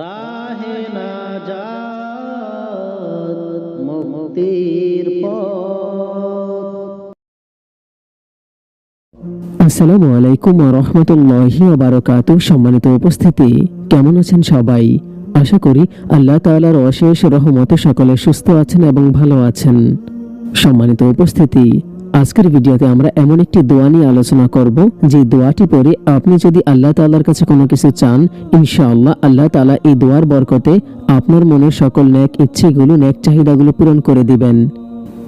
রাহে না মুক্তির আসসালামু আলাইকুম রহমতুল্লাহি বারকাত সম্মানিত উপস্থিতি, কেমন আছেন সবাই? আশা করি আল্লাহ তাআলার অশেষ রহমতে সকলে সুস্থ আছেন এবং ভালো আছেন। সম্মানিত উপস্থিতি আজকের ভিডিওতে আমরা এমন একটি দোয়া নিয়ে আলোচনা করব, যে দোয়াটি পরে আপনি যদি আল্লাহ তাআলার কাছে কোনো কিছু চান, ইনশাআল্লাহ আল্লাহ তালা এই দোয়ার বরকতে আপনার মনের সকল ন্যাক ইচ্ছেগুলো, ন্যাক চাহিদাগুলো পূরণ করে দিবেন।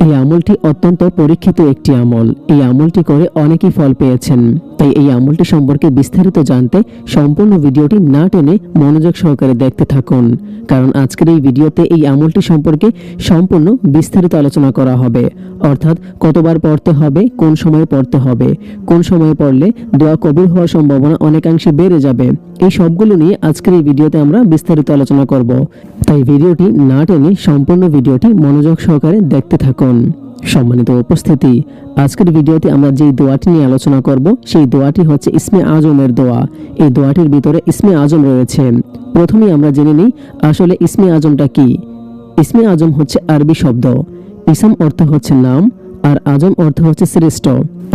এই আমলটি অত্যন্ত পরীক্ষিত একটি আমল। এই আমলটি করে অনেকেই ফল পেয়েছেন। তাই এই আমলটি সম্পর্কে বিস্তারিত জানতে সম্পূর্ণ ভিডিওটি না টেনে মনোযোগ সহকারে দেখতে থাকুন। কারণ আজকের এই ভিডিওতে এই আমলটি সম্পর্কে সম্পূর্ণ বিস্তারিত আলোচনা করা হবে। অর্থাৎ কতবার পড়তে হবে, কোন সময়ে পড়তে হবে। কোন সময়ে পড়লে দোয়া কবুল হওয়ার সম্ভাবনা অনেকাংশে বেড়ে যাবে। এই সবগুলো নিয়ে আজকের এই ভিডিওতে আমরা বিস্তারিত আলোচনা করব। তাই ভিডিওটি না টেনে সম্পূর্ণ ভিডিওটি মনোযোগ সহকারে দেখতে থাকুন। সম্মানিত উপস্থিতি, আজকের ভিডিওতে আমরা যেই দোয়াটি নিয়ে আলোচনা করব, সেই দোয়াটি হচ্ছে ইসমে আজমের দোয়া। এই দোয়াটির ভিতরে ইসমে আজম রয়েছে। প্রথমেই আমরা জেনে নিই আসলে ইসমে আজমটা কি। ইসমে আজম হচ্ছে আরবি শব্দ। ইসম অর্থ হচ্ছে নাম আর আজম অর্থ হচ্ছে শ্রেষ্ঠ।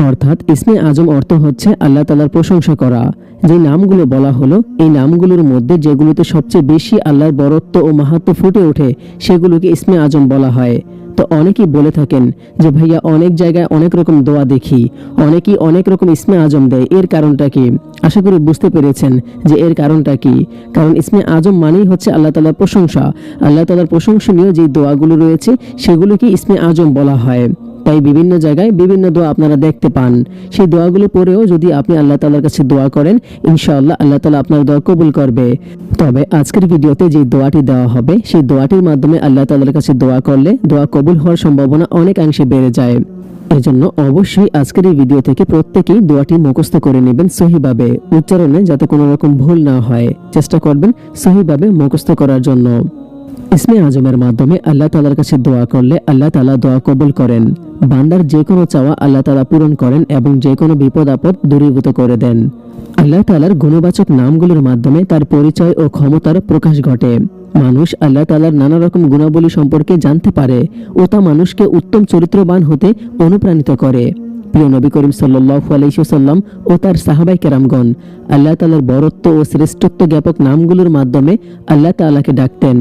অর্থাৎ ইসমে আজম অর্থ হচ্ছে আল্লাহ তালার প্রশংসা করা। যে নামগুলো বলা হলো, এই নামগুলোর মধ্যে যেগুলোতে সবচেয়ে বেশি আল্লাহর বরত্ব ও মাহাত্ম ফুটে ওঠে, সেগুলোকে ইসমে আজম বলা হয়। তো অনেকেই বলে থাকেন যে, ভাইয়া, অনেক জায়গায় অনেক রকম দোয়া দেখি, অনেকেই অনেক রকম ইসমে আজম দেয়। এর কারণটা কি? আশা করি বুঝতে পেরেছেন যে, এর কারণটা কি? কারণ ইসমে আজম মানেই হচ্ছে আল্লাহ তালার প্রশংসা। আল্লাহ তালার প্রশংসনীয় যে দোয়াগুলো রয়েছে, সেগুলোকে ইসমে আজম বলা হয়। তাই বিভিন্ন জায়গায় বিভিন্ন দোয়া আপনারা দেখতে পান। সেই দোয়াগুলো পড়েও যদি আপনি আল্লাহ তালার কাছে দোয়া করেন, ইনশাআল্লাহ আল্লাহ তালা আপনার দোয়া কবুল করবে। তবে আজকের ভিডিওতে যে দোয়াটি দেওয়া হবে, সেই দোয়াটির মাধ্যমে আল্লাহ তালার কাছে দোয়া করলে দোয়া কবুল হওয়ার সম্ভাবনা অনেকাংশে বেড়ে যায়। এজন্য অবশ্যই আজকের এই ভিডিও থেকে প্রত্যেকেই দোয়াটি মুখস্থ করে নেবেন সহিভাবে, উচ্চারণে যাতে কোনো রকম ভুল না হয়। চেষ্টা করবেন সহিভাবে মুখস্থ করার জন্য। ইসমে আজমের মাধ্যমে আল্লাহ তালার কাছে দোয়া করলে আল্লাহ তালা দোয়া কবুল করেন। বান্দার যে কোনো চাওয়া আল্লাহ তালা পূরণ করেন এবং যে কোনো বিপদ আপদ দূরীভূত করে দেন। আল্লাহ তালার গুণবাচক নামগুলোর মাধ্যমে তার পরিচয় ও ক্ষমতার প্রকাশ ঘটে। মানুষ আল্লাহ তালার নানা রকম গুণাবলী সম্পর্কে জানতে পারে ও তা মানুষকে উত্তম চরিত্রবান হতে অনুপ্রাণিত করে। প্রিয় নবী করিম সাল্লাহ আলাইসাল্লাম ও তার সাহাবাই কেরামগণ আল্লাহ তালার বরত্ব ও শ্রেষ্ঠত্ব জ্ঞাপক নামগুলোর মাধ্যমে আল্লাহ তালাকে ডাকতেন।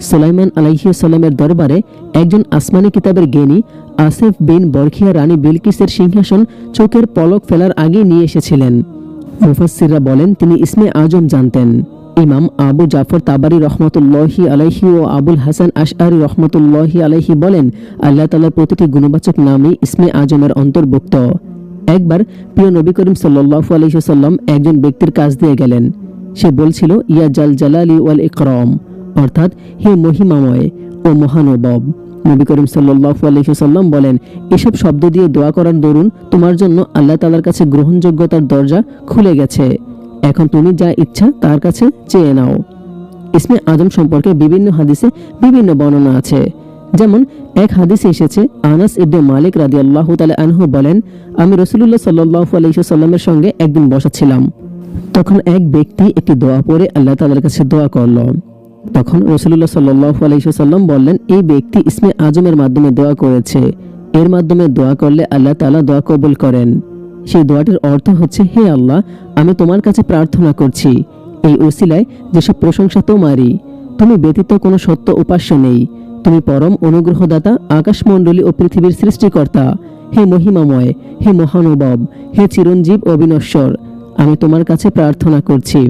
সুলাইমান আলাইসাল্লামের দরবারে একজন আসমানি কিতাবের জ্ঞানী আসেফ বিন বরখিয়া রানী বিলকিসের সিংহাসন চোখের পলক ফেলার আগে নিয়ে এসেছিলেন। মুফাসসিররা বলেন, তিনি ইসমে আজম জানতেন। ইমাম আবু জাফর তাবারি রহমতুল্লাহি আলাইহি ও আবুল হাসান আশআরি রহমতুল্লাহি আলাইহি বলেন, আল্লাহ তালার প্রতিটি গুণবাচক নামই ইসমে আজমের অন্তর্ভুক্ত। একবার প্রিয় নবী করিম সাল্লাল্লাহু আলাইহি সাল্লাম একজন ব্যক্তির কাজ দিয়ে গেলেন। সে বলছিল, ইয়া জাল জালালি ওয়াল ইকরাম। অর্থাৎ হে মহিমাময় ও মহানুভব। নবী করিম সাল্লাল্লাহু আলাইহি সাল্লাম বলেন, এসব শব্দ দিয়ে দোয়া করার দরুন তোমার জন্য আল্লাহ তাআলার কাছে গ্রহণযোগ্যতার দরজা খুলে গেছে। এখন তুমি যা ইচ্ছা তার কাছে চেয়ে নাও। ইসমে আজম সম্পর্কে বিভিন্ন হাদিসে বিভিন্ন বর্ণনা আছে। যেমন, এক হাদিসে এসেছে, আনাস ইবনে মালিক রাদিয়াল্লাহু তাআলা আনহু বলেন, আমি রাসূলুল্লাহ সাল্লাল্লাহু আলাইহি সাল্লামের সঙ্গে একদিন বসাছিলাম তখন এক ব্যক্তি একটি দোয়া পড়ে আল্লাহ তাআলার কাছে দোয়া করল। তখন রসুল্লাহ সাল্লাহ আলাইসাল্লাম বললেন, এই ব্যক্তি ইসমে আজমের মাধ্যমে দোয়া করেছে। এর মাধ্যমে দোয়া করলে আল্লাহ তালা দোয়া কবুল করেন। সেই দোয়াটির অর্থ হচ্ছে, হে আল্লাহ, আমি তোমার কাছে প্রার্থনা করছি। এই ওসিলায় যেসব প্রশংসা তোমারই, তুমি ব্যতীত কোনো সত্য উপাস্য নেই। তুমি পরম অনুগ্রহদাতা, আকাশমণ্ডলী ও পৃথিবীর সৃষ্টিকর্তা। হে মহিমাময়, হে মহানুভব, হে চিরঞ্জীব অবিনশ্বর আমি তোমার কাছে প্রার্থনা করছি।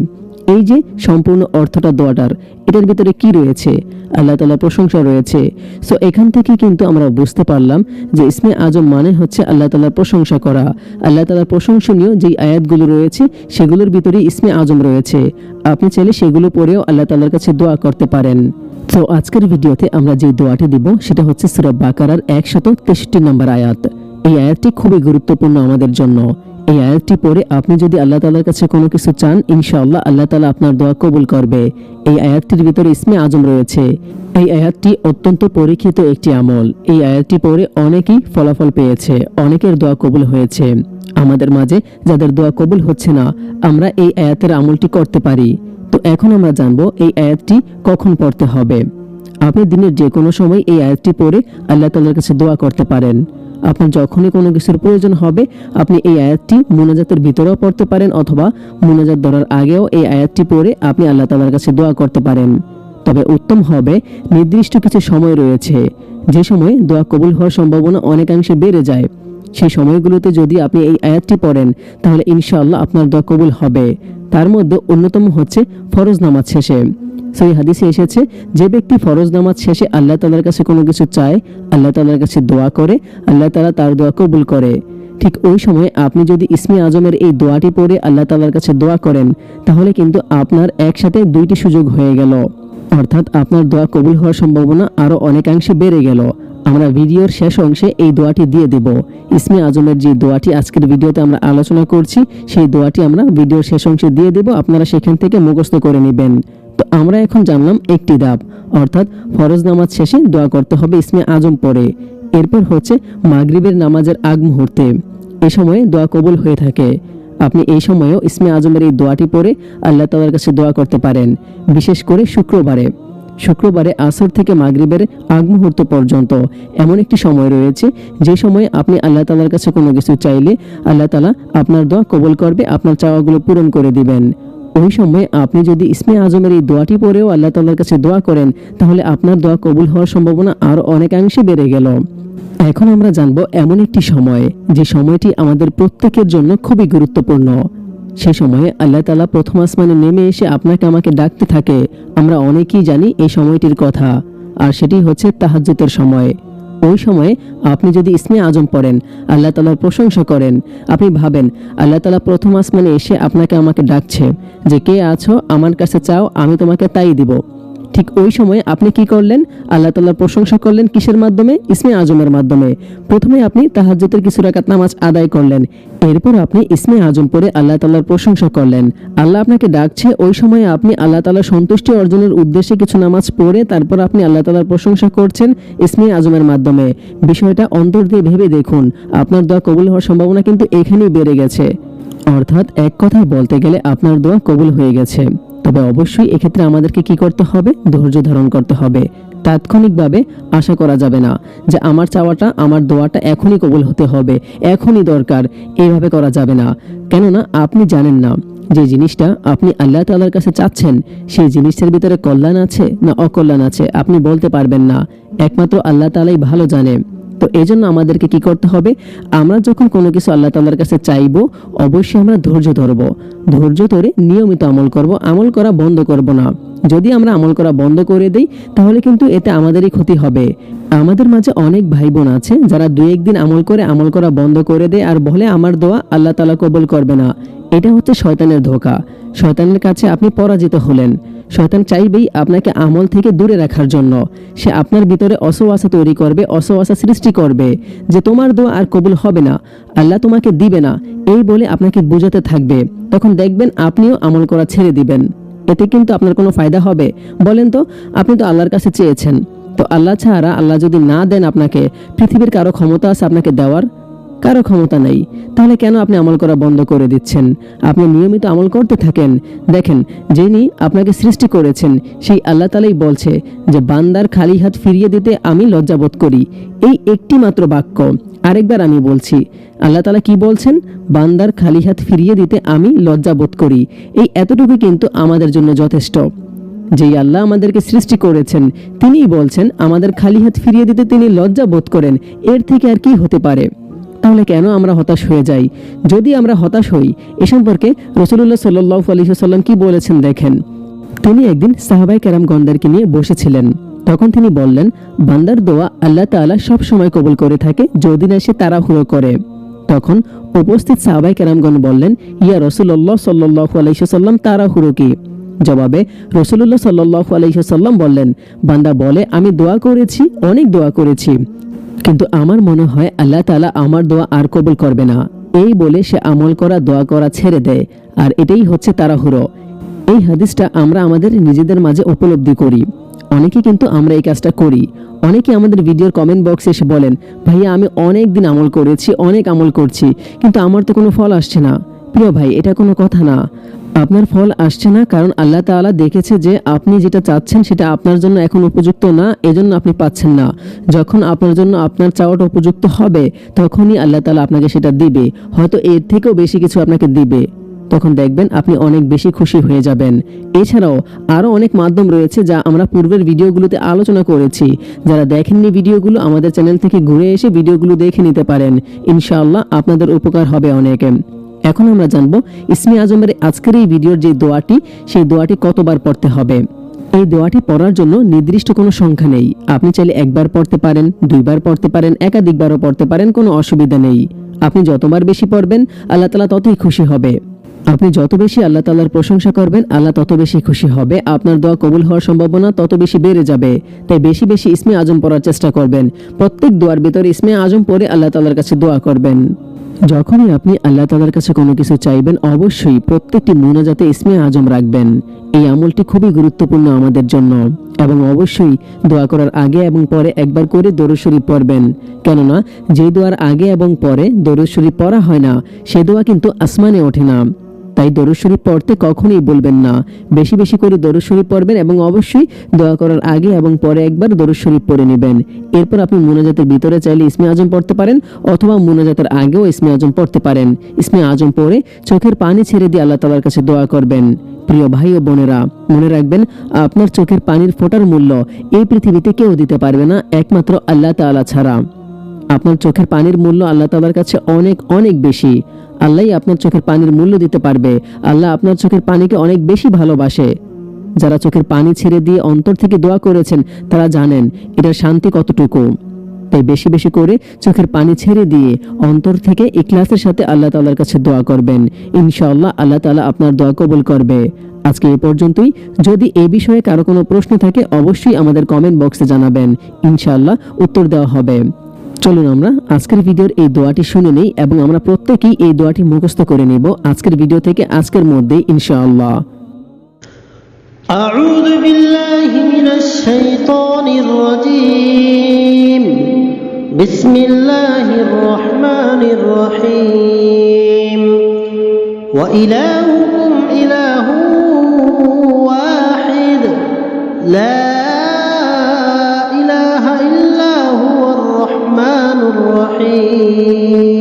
এই যে সম্পূর্ণ অর্থটা দোয়াটার এটার ভিতরে কি রয়েছে? আল্লাহ তালা প্রশংসা রয়েছে। সো এখান থেকে কিন্তু আমরা বুঝতে পারলাম যে ইসমে আজম মানে হচ্ছে আল্লাহ তালার প্রশংসা করা। আল্লাহ তালার প্রশংসনীয় যেই আয়াতগুলো রয়েছে, সেগুলোর ভিতরে ইসমে আজম রয়েছে। আপনি চাইলে সেগুলো পড়েও আল্লাহ তালার কাছে দোয়া করতে পারেন। তো আজকের ভিডিওতে আমরা যে দোয়াটি দিব, সেটা হচ্ছে সুরব বাকারার একশত তেষট্টি নম্বর আয়াত। এই আয়াতটি খুবই গুরুত্বপূর্ণ আমাদের জন্য। এই আয়াতটি পড়ে আপনি যদি আল্লাহ তালার কাছে কোনো কিছু চান, ইনশাআল্লাহ আল্লাহ তালা আপনার দোয়া কবুল করবে। এই আয়াতটির ভিতরে ইসমে আজম রয়েছে। এই আয়াতটি অত্যন্ত পরীক্ষিত একটি আমল। এই আয়াতটি পড়ে অনেকেই ফলাফল পেয়েছে, অনেকের দোয়া কবুল হয়েছে। আমাদের মাঝে যাদের দোয়া কবুল হচ্ছে না, আমরা এই আয়াতের আমলটি করতে পারি। তো এখন আমরা জানব এই আয়াতটি কখন পড়তে হবে। আপনি দিনের যে কোনো সময় এই আয়াতটি পড়ে আল্লাহ তাআলার কাছে দোয়া করতে পারেন। আপনার যখনই কোনো কিছুর প্রয়োজন হবে, আপনি এই আয়াতটি মুনাজাতের ভিতরেও পড়তে পারেন অথবা মুনাজাত ধরার আগেও এই আয়াতটি পড়ে আপনি আল্লাহ তাআলার কাছে দোয়া করতে পারেন। তবে উত্তম হবে নির্দিষ্ট কিছু সময় রয়েছে। যে সময় দোয়া কবুল হওয়ার সম্ভাবনা অনেকাংশে বেড়ে যায়। সেই সময়গুলোতে যদি আপনি এই আয়াতটি পড়েন, তাহলে ইনশাআল্লাহ আপনার দোয়া কবুল হবে। তার মধ্যে অন্যতম হচ্ছে ফরজ নামাজ শেষে। সেই হাদিসে এসেছে, যে ব্যক্তি ফরজ নামাজ শেষে আল্লাহ তালার কাছে কোনো কিছু চায়, আল্লাহ তালার কাছে দোয়া করে, আল্লাহ তালা তার দোয়া কবুল করে। ঠিক ওই সময় আপনি যদি ইসমি আজমের এই দোয়াটি পড়ে আল্লাহ তালার কাছে দোয়া করেন, তাহলে কিন্তু আপনার একসাথে দুইটি সুযোগ হয়ে গেল। অর্থাৎ আপনার দোয়া কবুল হওয়ার সম্ভাবনা আরও অনেকাংশে বেড়ে গেল। আমরা ভিডিওর শেষ অংশে এই দোয়াটি দিয়ে দেব। ইসমি আজমের যে দোয়াটি আজকের ভিডিওতে আমরা আলোচনা করছি, সেই দোয়াটি আমরা ভিডিওর শেষ অংশে দিয়ে দেব। আপনারা সেখান থেকে মুখস্থ করে নেবেন। তো আমরা এখন জানলাম একটি ধাপ অর্থাৎ ফরজ নামাজ শেষে দোয়া করতে হবে ইসমে আজম পরে। এরপর হচ্ছে মাগরিবের নামাজের আগ মুহূর্তে। এ সময়ে দোয়া কবুল হয়ে থাকে। আপনি এই সময়েও ইসমে আজমের এই দোয়াটি পড়ে আল্লাহ তালার কাছে দোয়া করতে পারেন, বিশেষ করে শুক্রবারে। শুক্রবারে আসর থেকে মাগরিবের আগ মুহূর্ত পর্যন্ত এমন একটি সময় রয়েছে যে সময়ে আপনি আল্লাহ তালার কাছে কোনো কিছু চাইলে আল্লাহ তালা আপনার দোয়া কবুল করবে, আপনার চাওয়াগুলো পূরণ করে দিবেন। ওই সময় আপনি যদি ইসমে আজমের এই দোয়াটি পড়েও আল্লাহ তাল্লার কাছে দোয়া করেন, তাহলে আপনার দোয়া কবুল হওয়ার সম্ভাবনা আরও অনেকাংশে বেড়ে গেল। এখন আমরা জানব এমন একটি সময়, যে সময়টি আমাদের প্রত্যেকের জন্য খুবই গুরুত্বপূর্ণ। সে সময়ে আল্লাহ তালা প্রথম আসমানে নেমে এসে আপনাকে আমাকে ডাকতে থাকে। আমরা অনেকেই জানি এই সময়টির কথা, আর সেটি হচ্ছে তাহাজ্জুতের সময়। ওই সময়ে আপনি যদি ইসমে আজম পড়েন, আল্লাহ তালার প্রশংসা করেন, আপনি ভাবেন, আল্লাহ তালা প্রথম আসমানে এসে আপনাকে আমাকে ডাকছে যে, কে আছো? আমার কাছে চাও, আমি তোমাকে তাই দিব। ঠিক ওই সময়ে আপনি কি করলেন? আল্লাহ তাল্লাহর প্রশংসা করলেন কিসের মাধ্যমে? ইসমে আজমের মাধ্যমে। প্রথমে আপনি তাহাজ্জুতের কিছু রাকাত নামাজ আদায় করলেন। এরপর আপনি ইসমে আজম পড়ে আল্লাহ তাল্লাহর প্রশংসা করলেন। আল্লাহ আপনাকে ডাকছে, ওই সময়ে আপনি আল্লাহ তাল্লাহর সন্তুষ্টি অর্জনের উদ্দেশ্যে কিছু নামাজ পড়ে তারপর আপনি আল্লাহ তাল্লাহর প্রশংসা করছেন ইসমে আজমের মাধ্যমে। বিষয়টা অন্তর দিয়ে ভেবে দেখুন। আপনার দোয়া কবুল হওয়ার সম্ভাবনা কিন্তু এখানেই বেড়ে গেছে। অর্থাৎ এক কথায় বলতে গেলে আপনার দোয়া কবুল হয়ে গেছে। তবে অবশ্যই এক্ষেত্রে আমাদেরকে কি করতে হবে? ধৈর্য ধারণ করতে হবে। তাৎক্ষণিকভাবে আশা করা যাবে না যে আমার চাওয়াটা, আমার দোয়াটা এখনই কবুল হতে হবে, এখনই দরকার। এইভাবে করা যাবে না। কেননা আপনি জানেন না যে জিনিসটা আপনি আল্লাহ তাআলার কাছে চাচ্ছেন, সেই জিনিসটার ভিতরে কল্যাণ আছে না অকল্যাণ আছে, আপনি বলতে পারবেন না। একমাত্র আল্লাহ তাআলাই ভালো জানে। তো এই জন্য আমাদেরকে কি করতে হবে? আমরা যখন কোনো কিছু আল্লাহ তাল্লার কাছে চাইব, অবশ্যই আমরা ধৈর্য ধরব। ধৈর্য ধরে নিয়মিত আমল করব। আমল করা বন্ধ করব না। যদি আমরা আমল করা বন্ধ করে দেই, তাহলে কিন্তু এতে আমাদেরই ক্ষতি হবে। আমাদের মাঝে অনেক ভাই বোন আছে, যারা দুই একদিন আমল করে, আমল করা বন্ধ করে দেয় আর বলে, আমার দোয়া আল্লাহ তালা কবল করবে না। এটা হচ্ছে শয়তানের ধোকা। শয়তানের কাছে আপনি পরাজিত হলেন। শয়তান চাইবেই আপনাকে আমল থেকে দূরে রাখার জন্য। সে আপনার ভিতরে অসওয়াসা তৈরি করবে, অসওয়াসা সৃষ্টি করবে, যে তোমার দোয়া আর কবুল হবে না, আল্লাহ তোমাকে দিবে না, এই বলে আপনাকে বোঝাতে থাকবে। তখন দেখবেন আপনিও আমল করা ছেড়ে দিবেন। এতে কিন্তু আপনার কোনো ফায়দা হবে। বলেন তো, আপনি তো আল্লাহর কাছে চেয়েছেন। তো আল্লাহ ছাড়া আল্লাহ যদি না দেন আপনাকে, পৃথিবীর কারও ক্ষমতা আছে আপনাকে দেওয়ার? কারও ক্ষমতা নেই। তাহলে কেন আপনি আমল করা বন্ধ করে দিচ্ছেন? আপনি নিয়মিত আমল করতে থাকেন। দেখেন, যিনি আপনাকে সৃষ্টি করেছেন, সেই আল্লাহ তালাই বলছে যে, বান্দার খালি হাত ফিরিয়ে দিতে আমি লজ্জাবোধ করি। এই একটি মাত্র বাক্য। আরেকবার আমি বলছি, আল্লাহ তালা কি বলছেন? বান্দার খালি হাত ফিরিয়ে দিতে আমি লজ্জাবোধ করি। এই এতটুকু কিন্তু আমাদের জন্য যথেষ্ট। যেই আল্লাহ আমাদেরকে সৃষ্টি করেছেন, তিনিই বলছেন, আমাদের খালি হাত ফিরিয়ে দিতে তিনি লজ্জা বোধ করেন। এর থেকে আর কি হতে পারে? তাহলে কেন আমরা হতাশ হয়ে যাই? যদি আমরা হতাশ হই, এ সম্পর্কে রসুল্লাহ সাল্লাহ আলহিহাল্লাম কি বলেছেন দেখেন। তিনি একদিন সাহাবাই কেরামগণদেরকে নিয়ে বসেছিলেন। তখন তিনি বললেন, বান্দার দোয়া আল্লাহ তাআলা সব সময় কবুল করে থাকে যদি না সে তাড়াহুড়ো করে। তখন উপস্থিত সাহাবাই কেরামগণ বললেন, ইয়া রসুল্লাহ সাল্লাহ আলহিহাল্লাম তাড়াহুড়ো কি? জবাবে রসুল্লাহ সাল্লাহ আলহিহাল্লাম বললেন, বান্দা বলে, আমি দোয়া করেছি, অনেক দোয়া করেছি। কিন্তু আমার মনে হয় আল্লাহ তালা আমার দোয়া আর কবুল করবে না। এই বলে সে আমল করা, দোয়া করা ছেড়ে দেয়। আর এটাই হচ্ছে তাড়াহুড়ো। এই হাদিসটা আমরা আমাদের নিজেদের মাঝে উপলব্ধি করি। অনেকে কিন্তু আমরা এই কাজটা করি। অনেকে আমাদের ভিডিওর কমেন্ট বক্সে এসে বলেন, ভাইয়া, আমি অনেক দিন আমল করেছি, অনেক আমল করছি, কিন্তু আমার তো কোনো ফল আসছে না। প্রিয় ভাই, এটা কোনো কথা না। আপনার ফল আসছে না, কারণ আল্লাহ তাআলা দেখেছে যে আপনি যেটা চাচ্ছেন সেটা আপনার জন্য এখন উপযুক্ত না, এজন্য আপনি পাচ্ছেন না। যখন আপনার জন্য আপনার চাওয়াটা উপযুক্ত হবে, তখনই আল্লাহ তাআলা আপনাকে সেটা দিবে। হয়তো এর থেকেও বেশি কিছু আপনাকে দিবে। তখন দেখবেন আপনি অনেক বেশি খুশি হয়ে যাবেন। এছাড়াও আরও অনেক মাধ্যম রয়েছে যা আমরা পূর্বের ভিডিওগুলোতে আলোচনা করেছি। যারা দেখেননি ভিডিওগুলো, আমাদের চ্যানেল থেকে ঘুরে এসে ভিডিওগুলো দেখে নিতে পারেন। ইনশাআল্লাহ আপনাদের উপকার হবে অনেক। এখন আমরা জানব ইসমি আজমের আজকের এই ভিডিওর যে দোয়াটি, সেই দোয়াটি কতবার পড়তে হবে। এই দোয়াটি পড়ার জন্য নির্দিষ্ট কোনো সংখ্যা নেই। আপনি চাইলে একবার পড়তে পারেন, দুইবার পড়তে পারেন, একাধিকবারও পড়তে পারেন, কোনো অসুবিধা নেই। আপনি যতবার বেশি পড়বেন, আল্লাহ তালা ততই খুশি হবে। আপনি যত বেশি আল্লাহ তালার প্রশংসা করবেন, আল্লাহ তত বেশি খুশি হবে। আপনার দোয়া কবুল হওয়ার সম্ভাবনা তত বেশি বেড়ে যাবে। তাই বেশি বেশি ইসমে আজম পড়ার চেষ্টা করবেন। প্রত্যেক দোয়ার ভিতরে ইসমে আজম পড়ে আল্লাহ তালার কাছে দোয়া করবেন। যখনই আপনি আল্লাহ তালার কাছে কোনো কিছু চাইবেন, অবশ্যই প্রত্যেকটি মোনাজাতে ইসমে আজম রাখবেন। এই আমলটি খুবই গুরুত্বপূর্ণ আমাদের জন্য এবং অবশ্যই দোয়া করার আগে এবং পরে একবার করে দরুদ শরীফ পড়বেন। কেননা, যে দোয়ার আগে এবং পরে দরুদ শরীফ পড়া হয় না, সে দোয়া কিন্তু আসমানে ওঠে না। তাই দরুদ শরীফ পড়তে কখনোই বলবেন না। বেশি বেশি করে দরুদ শরীফ পড়বেন এবং অবশ্যই দোয়া করার আগে এবং পরে একবার দরুদ শরীফ পড়ে নেবেন। এরপর আপনি মুনাজাতের ভিতরে চাইলে ইসমে আজম পড়তে পারেন অথবা মুনাজাতের আগেও ইসমে আজম পড়তে পারেন। ইসমে আজম পড়ে চোখের পানি ছেড়ে দিয়ে আল্লাহ তালার কাছে দোয়া করবেন। প্রিয় ভাই ও বোনেরা, মনে রাখবেন আপনার চোখের পানির ফোটার মূল্য এই পৃথিবীতে কেউ দিতে পারবে না, একমাত্র আল্লাহ তাআলা ছাড়া। আপনার চোখের পানির মূল্য আল্লাহ তাআলার কাছে অনেক অনেক বেশি। আল্লাহই আপনার চোখের পানির মূল্য দিতে পারবে। আল্লাহ আপনার চোখের পানিকে অনেক বেশি ভালোবাসে। যারা চোখের পানি ছেড়ে দিয়ে অন্তর থেকে দোয়া করেছেন, তারা জানেন এটার শান্তি কতটুকু। তাই বেশি বেশি করে চোখের পানি ছেড়ে দিয়ে অন্তর থেকে ইখলাসের সাথে আল্লাহ তাআলার কাছে দোয়া করবেন। ইনশাআল্লাহ আল্লাহ তাআলা আপনার দোয়া কবুল করবে। আজকে এ পর্যন্তই। যদি এ বিষয়ে কারও কোনো প্রশ্ন থাকে, অবশ্যই আমাদের কমেন্ট বক্সে জানাবেন। ইনশাআল্লাহ উত্তর দেওয়া হবে। চলুন আমরা আজকের ভিডিওর এই দোয়াটি শুনে নেই এবং আমরা প্রত্যেকেই এই দোয়াটি মুখস্থ করে নেব আজকের ভিডিও থেকে আজকের মধ্যেই ইনশাআল্লাহ أعوذ بالله من الشيطان الرجيم بسم الله الرحمن الرحيم وإلهكم إله واحد لا الرحيم